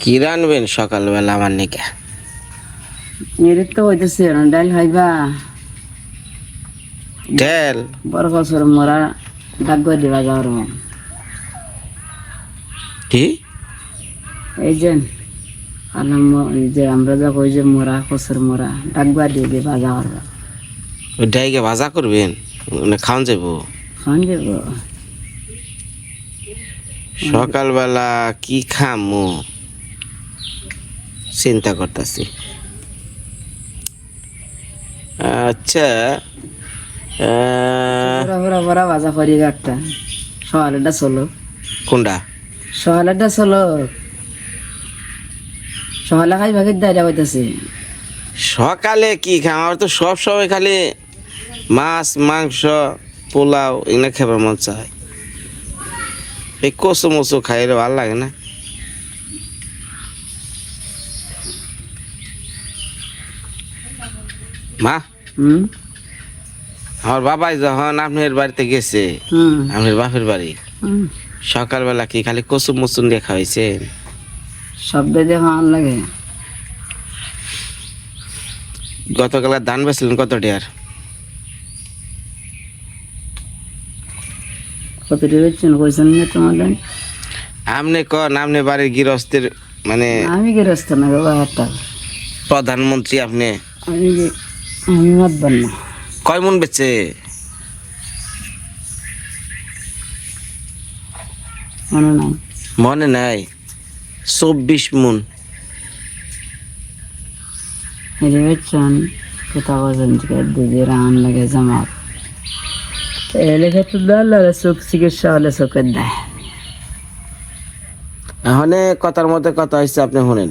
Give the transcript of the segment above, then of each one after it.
কি রানবেন সকালবেলা আমার নিকে? এর তো হইতেছে ডাল খাইবা। তেল বড় বছর মরা ডাক দিবা যাওয়ার কি? এই যে যে আমরা যা কই যে মরা কসর মরা ডাক বা দিয়ে দিবা যাওয়ার ওই ডাইকে ভাজা করবেন? মানে খাওয়ান যাব খান যাব সকালবেলা কি খামু? চিন্তা করতেছি। আচ্ছা বড় বড় বড় ভাজা করি একটা। সকালেটা চলো। কোনটা? চলো। সকালে খাই ভাগের দায়রা হইতেছে সকালে কি খাম? আমার তো সব সময় খালি মাছ মাংস পোলাও এগুলো খেবার মন চায়। এই কচু মচু খাইলে ভালো লাগে না। মা? আমার বাবাই যখন আপনার বাড়িতে গেছে আপনার বাপের বাড়ি হুম। সকালবেলা কি খালি কচু মচুন দিয়ে খাওয়াইছে শব্দ দিয়ে খাওয়ান লাগে। গতকাল ধান বেছিলেন কত টিয়ার কত দিয়েছেন কইছেন না তোমাদের? আপনি কন আপনি বাড়ির গৃহস্থের মানে আমি গেরস্ত না বাবা একটা প্রধানমন্ত্রী আপনি? আমি আমি মাতবার না। কয় মন বেচে? মনে নাই। মনে নাই? চব্বিশ মন। এটা বেচছেন কোথাও দিদি রান লাগে জামাত। চোখের দেয় কথার মধ্যে কথা হয়েছে আপনি শুনেন।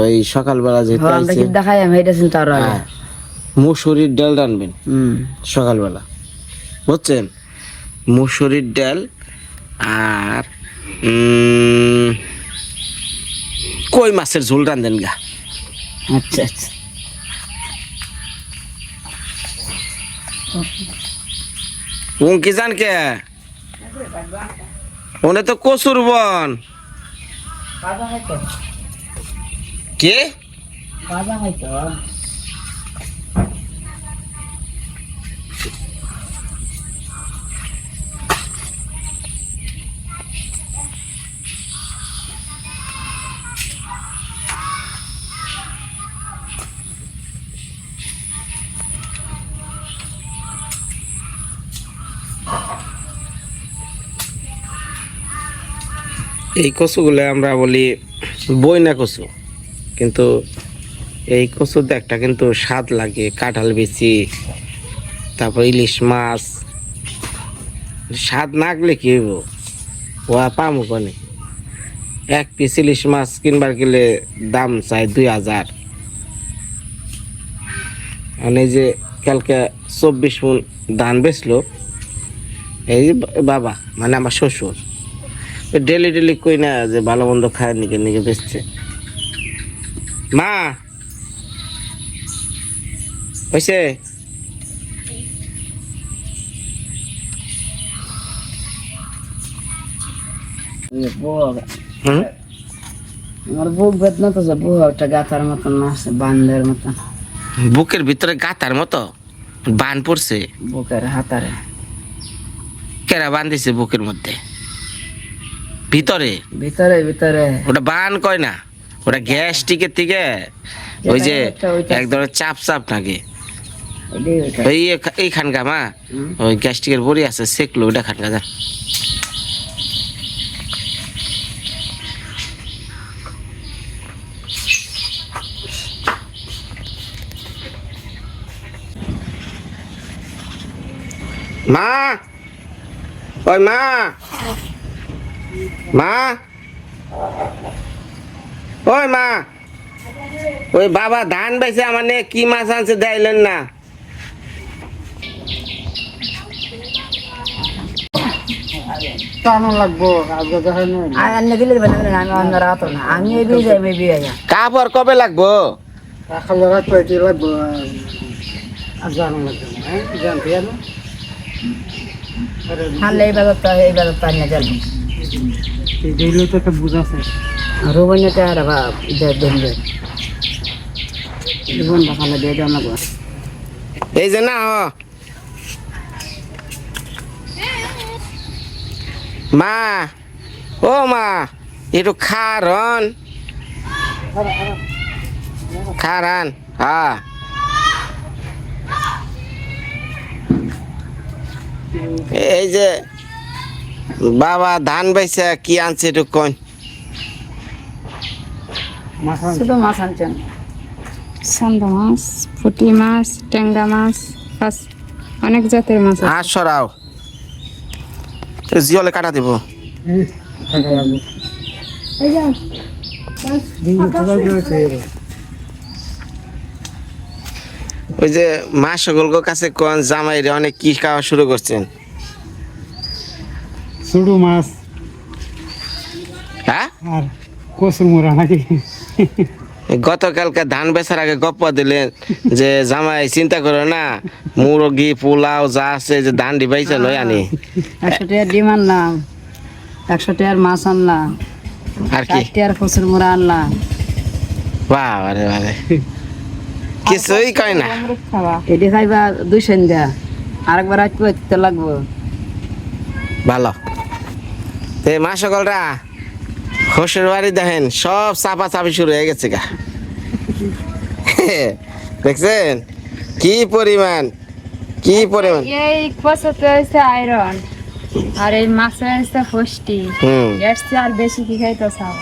ওই সকালবেলা যেতে আমরা আইছে দেখাই আমি এটা চিন্তা আরও হ্যাঁ, মুসুরির ডাল রানবেন। সকালবেলা। বুঝছেন? মুসুরির ডাল আর কই মাছের ঝোল রান্ধেন গা? আচ্ছা আচ্ছা। উন কি জান কে? ওনে তো কচুর বন। কে? এই কচুগুলো আমরা বলি বইনা কচু। কিন্তু এই কচুর একটা কিন্তু স্বাদ লাগে, কাঁঠাল বেশি তারপর ইলিশ মাছ। স্বাদ না গেলে কি হইব? ও পামু কনে? এক পিস ইলিশ মাছ কিনবার গেলে দাম চাই দুই হাজার। মানে যে কালকে চব্বিশ মন ধান বেচলো, এই বাবা মানে আমার শ্বশুর। ডেলি ডেলি কই না যে ভালো মন্দ খায় নিকে নিকে বেচছে। মা! হয়েছে আমার বুক বেদনা তো যে বুক একটা গাথার মতন আছে বান্ধের মতন। বুকের ভিতরে গাতার মতো? বান পড়ছে? বুকের হাতারে। কেরা বান দিছে বুকের মধ্যে? ভিতরে? ভিতরে ভিতরে। ওটা বান কয় না? ওটা গ্যাস্ট্রিকের থেকে ওই যে এক ধরনের চাপ চাপ এটাই এই এখ- এইখানকা মা। ওই গ্যাস্ট্রিকের বড়ি আছে সেকলো ওইটা খানকা যা। মা? ওই মা? মা? ওই মা ওই বাবা ধান বেছে আমার কি মাছ আনছে দেয়লেন না। কাপড় কবে লাগবো? লাগবো? এইগুলো তো একটা বুঝাছে রোবনটা আর বা দেখ জীবন দেখালে দিয়ে দেওয়া লাগবে এই যে না মা ও মা একটু খারন খারান হ্যাঁ এই যে বাবা ধান বেচে কি আনছে একটু কোন শুধু মাছ আনছেন সান্দা মাছ পুঁটি মাছ ট্যাংরা মাছ বাস অনেক জাতের মাছ হাত সরাও। জিওলে কাটা দিব। ওই যে মা সকলকে কাছে কোন জামাই রে অনেক কি খাওয়া শুরু করছেন। সুডু মাছ। হ্যাঁ? আর কচুর মুড়া নাকি? গতকালকে ধান বেচার আগে গপ্প দিলেন যে জামাই চিন্তা করো না মুরগি পোলাও যা আছে যে ধান ডিবাইছে নয় আনি। একশো টাকার ডিম আনলাম একশো টাকার মাছ আনলাম আর কি? টাকার কচুর মুড়া আনলাম। বাবারে বারে কিছুই কয় না। এটি খাইবা দুই সন্ধ্যা আরেকবার আজ লাগবো। ভালো। তে মা সকলরা হোসের বাড়ি দেখেন সব চাপা চাপি শুরু হয়ে গেছে গা। দেখছেন? কি পরিমাণ কি পরিমাণ। এই কষাতে হয়েছে আয়রন আর এই হয়েছে এর আর বেশি কি খাইতে চাও?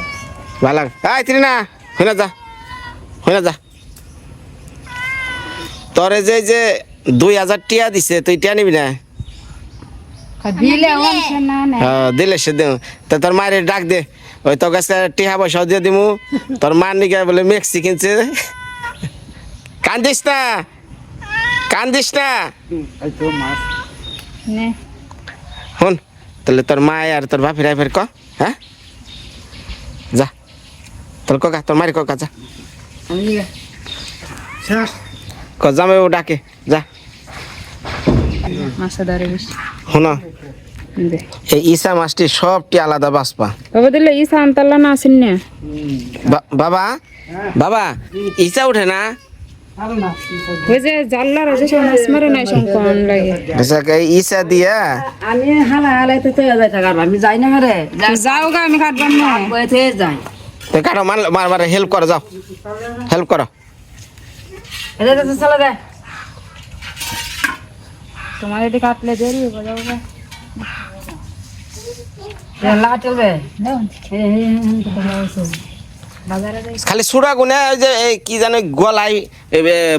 ভালো। আয় তিরি না হইনা যা হইনা যা। তোরে যে যে দুই হাজার টিয়া দিছে তুই টিয়া নিবি না? দিলে না না হ্যাঁ, দিলে সে দে তা তোর মায়ের ডাক দে। ওই তোর কাছে টিহা পয়সা দিয়ে দিমু। তোর মার নিকে বলে মেক্সি কিনছে। কান্দিস না। কান্দিস না। নে। শুন তাহলে তোর মা আর তোর বাপের আইফের ক? হ্যাঁ? যা। তোর ককা তোর মারি ককা যা। ক জামাই ও ডাকে। যা। মাছে ধরে বেশি। শুন দে। এই ইসা মাছটি সবটি আলাদা বাসপা বাবা দিলে না আসেন না? বা- বাবা বাবা ইসা উঠে না? ইসা দিয়া? আমি হালা হালাইতে আমি যাই না যাও গা আমি কাটবার না। যাই। মার মার হেল্প করো যাও। হেল্প করো। চলে দে। তোমার এদিকে কাটলে দেরি হবে যাই খালি সুরা গুনে ওই যে কি জানো গলাই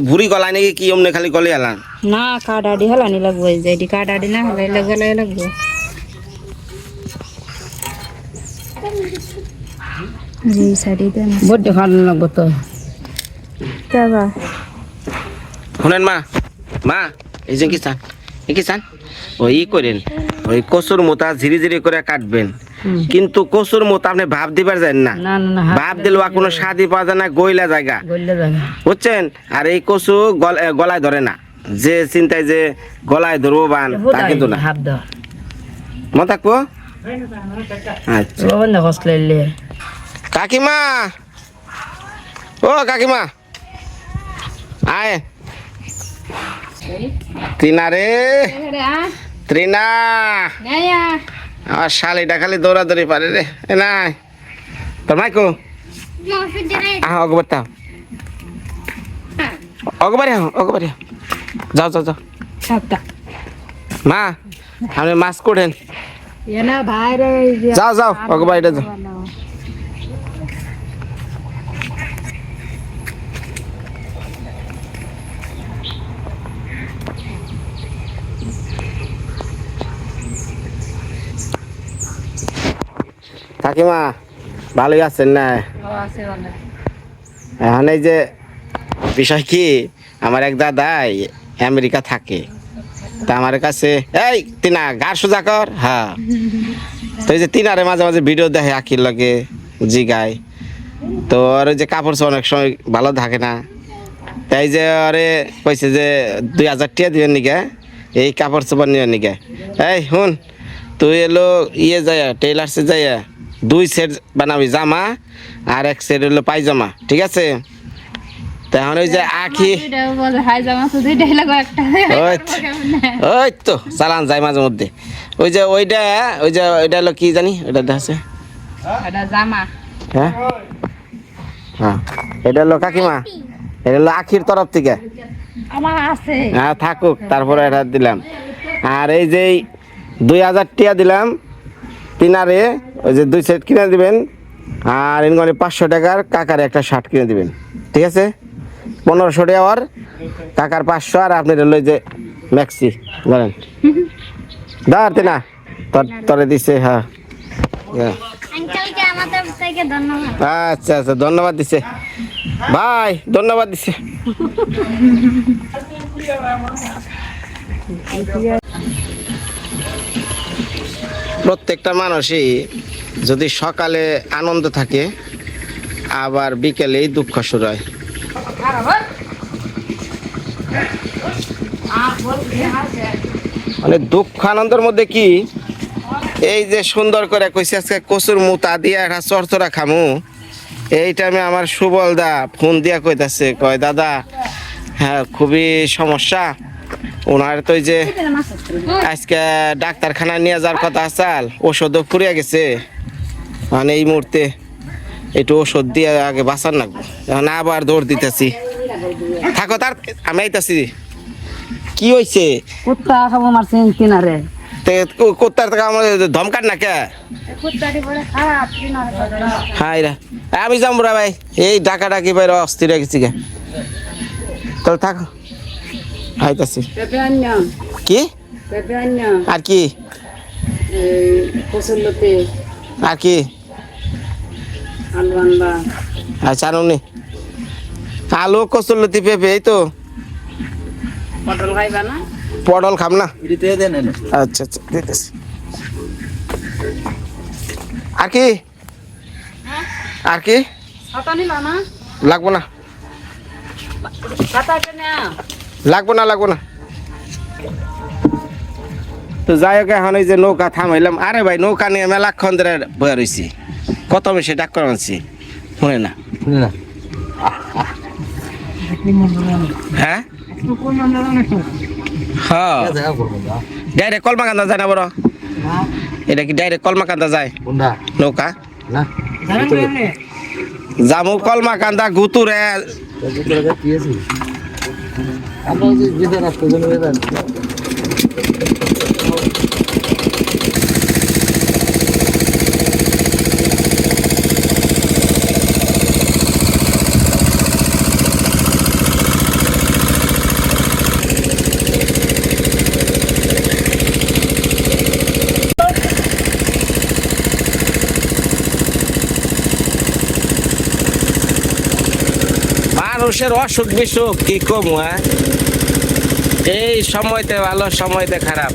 ভুরি গলায় নাকি কি অমনে খালি গলে আলান না কাটাডি হলানি লাগবো এই যে এটি কাটাডি না হলে গলাই লাগবো এই সাইডে বড্ড ভালো লাগবো তো শুনেন মা মা এই যে কি কি চান? ওই ই করেন। ওই কচুর মোতা ধীরে ধীরে করে কাটবেন। কিন্তু কচুর মোতা আপনি ভাব দিবার যান না। না না না ভাব দিলে কোনো স্বাদই পাওয়া যায় না গইলা জায়গা। বুঝছেন? আর এই কচু গলায় ধরে না। যে চিন্তায় যে গলায় ধরবো বান তা কিন্তু না। মন থাকব? আচ্ছা। কাকিমা! ও কাকিমা! আয়। ত্রিনা রে। ত্রিনা আমার শালিটা খালি দৌড়াদৌড়ি পারে রে। এ নাই তোর মাইকো আহ অগবার তাও অগবারে আহ অগবারে যাও যাও যাও। মা আপনি মাছ কোটেন এনা যাও যাও অগবাড়িটা যাও। কাকিমা ভালোই আছেন না? এখন এই যে বিষয় কি? আমার এক দাদাই আমেরিকা থাকে। তা আমার কাছে এই তিনা গার সোজা কর। হ্যাঁ। তো এই যে তিনারে মাঝে মাঝে ভিডিও দেখে আখির লাগে জিগায়। তো ওই যে কাপড় অনেক সময় ভালো থাকে না। তাই যে ওরে কইছে যে দুই হাজার টিয়া দিবেন নিকে এই কাপড় চোপড় নিবেন নিকে এই শুন তুই এলো ইয়ে যায় টেইলার্সে যায় দুই সেট বানাবি জামা আর এক সেট হলো পায়জামা ঠিক আছে? ওই যে আখি লাগো একটা? ওই তো, চালান যায় মাঝে মধ্যে। ওই যে ওইটা ওই যে ওইটা হলো কি জানি ওইটা হ্যাঁ? হ্যাঁ এটা হলো কাকিমা এটা হলো আখির তরফ থেকে। আমার আছে। হ্যাঁ থাকুক তারপরে এটা দিলাম। আর এই যে দুই হাজার টিয়া দিলাম তিনারে ওই যে দুই সেট কিনে দিবেন আর এনগনে পাঁচশো টাকার কাকার একটা শার্ট কিনে দিবেন। ঠিক আছে? পনেরোশো টাকার কাকার পাঁচশো আর আপনার হলো যে ম্যাক্সি ধরেন। ধরতে না তোর তরে দিছে হ্যাঁ। হ্যাঁ। আচ্ছা আচ্ছা ধন্যবাদ দিছে। ভাই ধন্যবাদ দিছে। প্রত্যেকটা মানুষই যদি সকালে আনন্দ থাকে, আবার বিকেলেই দুঃখ শুরু হয়। মানে দুঃখ আনন্দের মধ্যে কি? এই যে সুন্দর করে কইছে আজকে কচুর মুতা দিয়া একটা চরচরা খামু। এই টাইমে আমার সুবল দা ফোন দিয়া কইতাছে, কয়, দাদা হ্যাঁ খুবই সমস্যা। ওনার তো যে আজকে ডাক্তারখানা নিয়ে যাওয়ার কথা আসাল ওষুধও ফুরিয়ে গেছে। মানে এই মুহূর্তে একটু ওষুধ দিয়ে আগে বাঁচার না এখন আবার দৌড় দিতেছি। থাকো তার আমি আইতাছি। কি হয়েছে কুত্তা খাব মারছেন কিনারে। কোথার থেকে আমার ধমকার না কে? হাই রা। আমি যাম রা ভাই। এই ডাকা ডাকি বাইরে অস্থির গেছি গে। তাহলে থাকো। আইতাছি কি? আর কি? আর কি? আচ্ছা আনুনি আলু কচুরলতি পেঁপে এই তো। পটল খাইবা না? পটল খাম না? আচ্ছা আচ্ছা দিতেছি। আর কি? আর কি? লাগবো না। লাগবো না লাগবো না। তো যাই হোক এখন এই যে নৌকা থামাইলাম। আরে ভাই নৌকা নিয়ে মেলাক্ষণ ধরে বয়ে রয়েছি কত সে ডাক করে আনছি? শুনে না। হ্যাঁ? হ্যাঁ ডাইরেক্ট কলমাকান্দা যায় না বড়। এটা কি ডাইরেক্ট কলমাকান্দা যায়? নৌকা? জামু কলমাকান্দা গুতুরে। আপনারা যে রাস্তা জন্য মানুষের অসুখ বিসুখ কি কম এই সময়তে ভালো সময়তে খারাপ।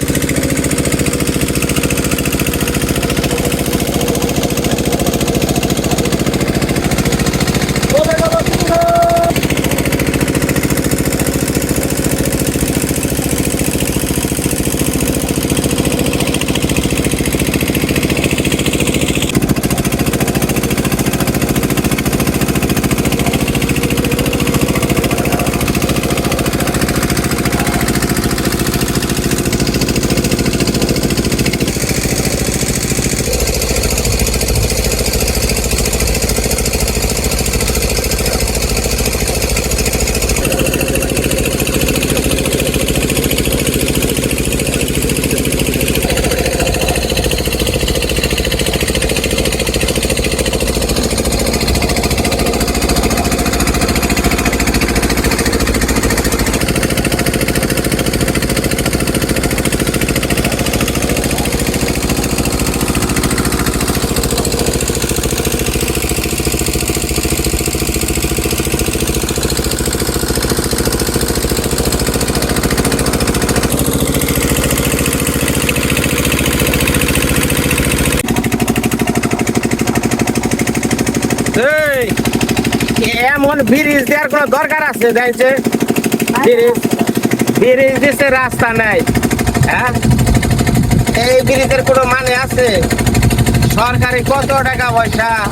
এমন ব্রিজ দেওয়ার কোনো দরকার আছে দেখছে? ব্রিজ ব্রিজ দিচ্ছে রাস্তা নাই। হ্যাঁ? এই ব্রিজের কোনো মানে আছে? সরকারি কত টাকা পয়সা?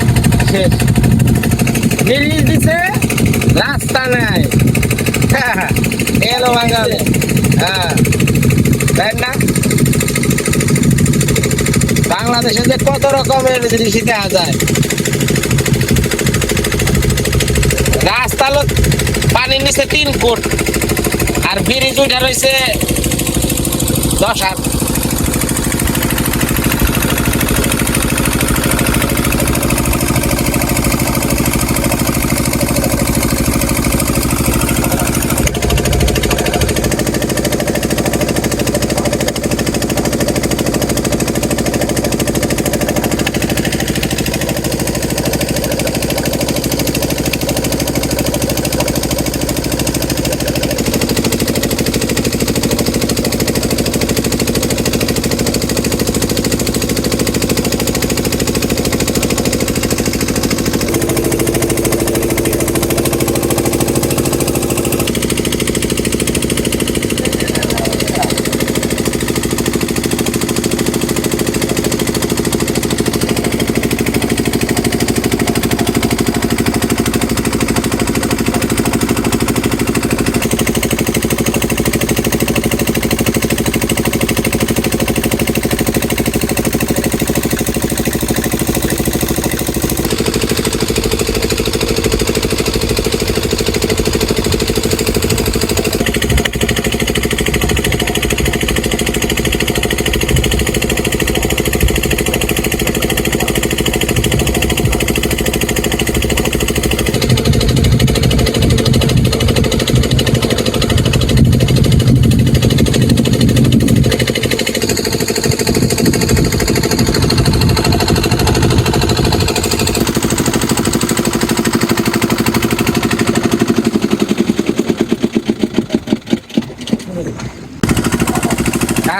ব্রিজ দিছে, রাস্তা নাই। এলো বাঙালি। হ্যাঁ। না? বাংলাদেশে যে কত রকমের জিনিস দেখা যায়। রাস্তা পানি নিচে তিন ফুট আর ব্রিজ উঠা রয়েছে দশ হাত।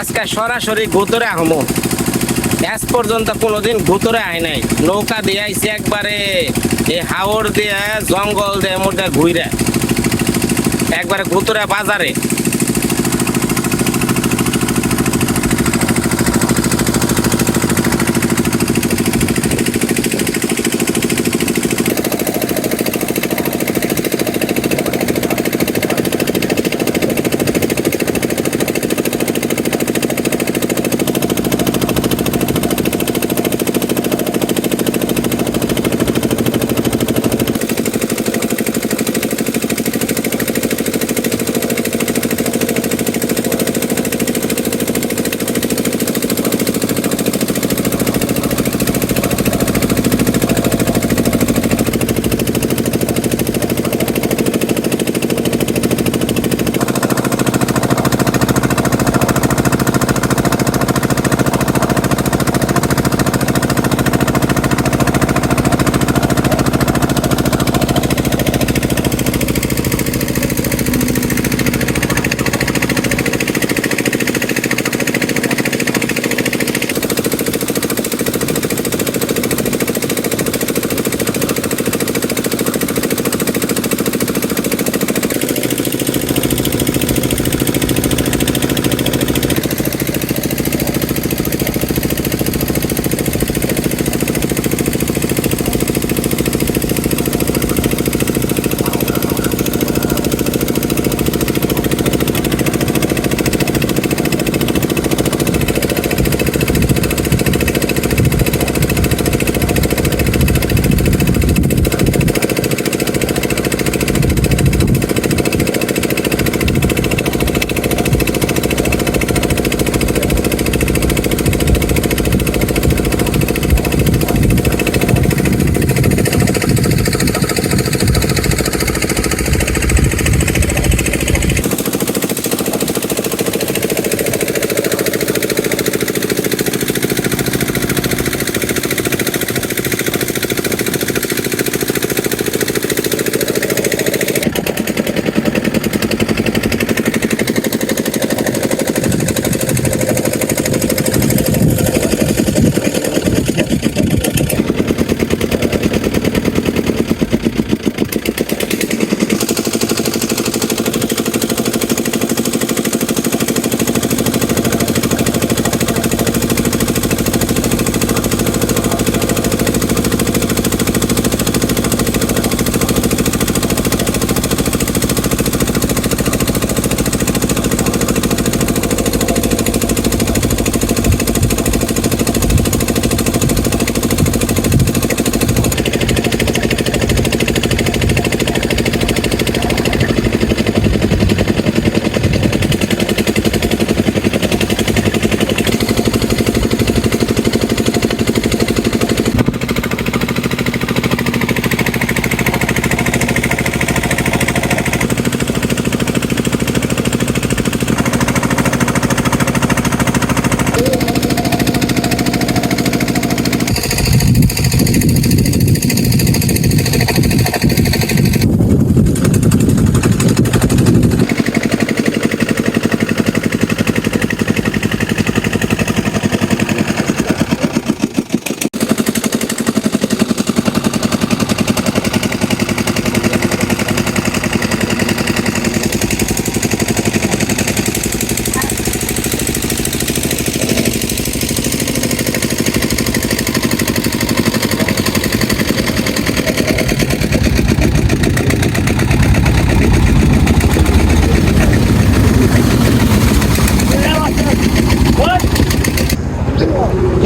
আজকে সরাসরি গুতরে আহমো। আজ পর্যন্ত কোনোদিন ভুতরে আয় নাই। নৌকা দিয়ে আইসি একবারে। এই হাওড় দিয়ে, জঙ্গল দিয়ে মোটা ঘুরে একবারে ঘুতরে বাজারে।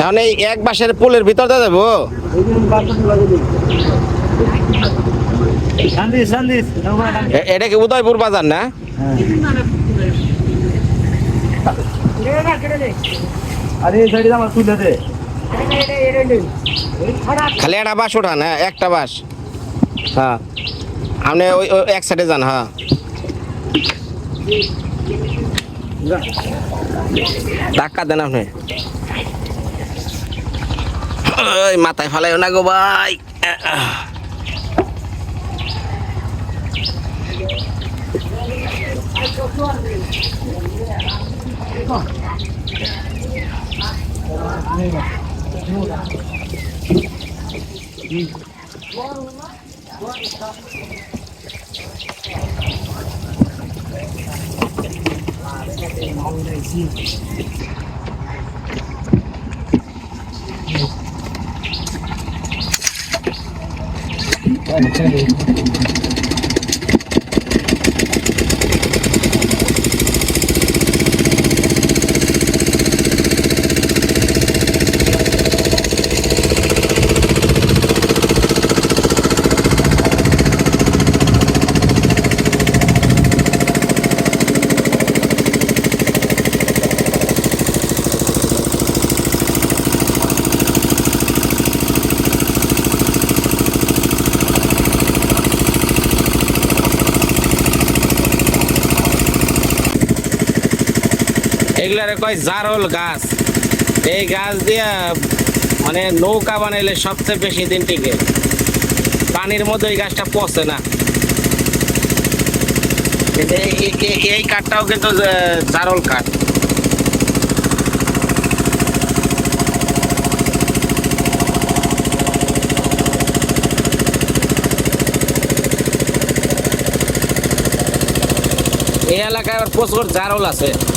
এখন এই এক বাসের পোলের ভিতর দিয়ে যাব? এটা কি উদয়পুর বাজার না? খালি একটা বাস ওঠান হ্যাঁ একটা বাস হ্যাঁ। আপনি ওই ওই এক সাইডে যান হ্যাঁ। ধাক্কা দেন আপনি। ওই মাথায় ফালাইও না গো ভাই Ano, কয় জারল গাছ। এই গাছ দিয়া মানে নৌকা বানাইলে সবচেয়ে বেশি দিন টিকে। পানির মধ্যে এই গাছটা পচে না। এই- কাঠটাও কিন্তু জারল কাঠ। এই এলাকায় প্রচুর জারল আছে।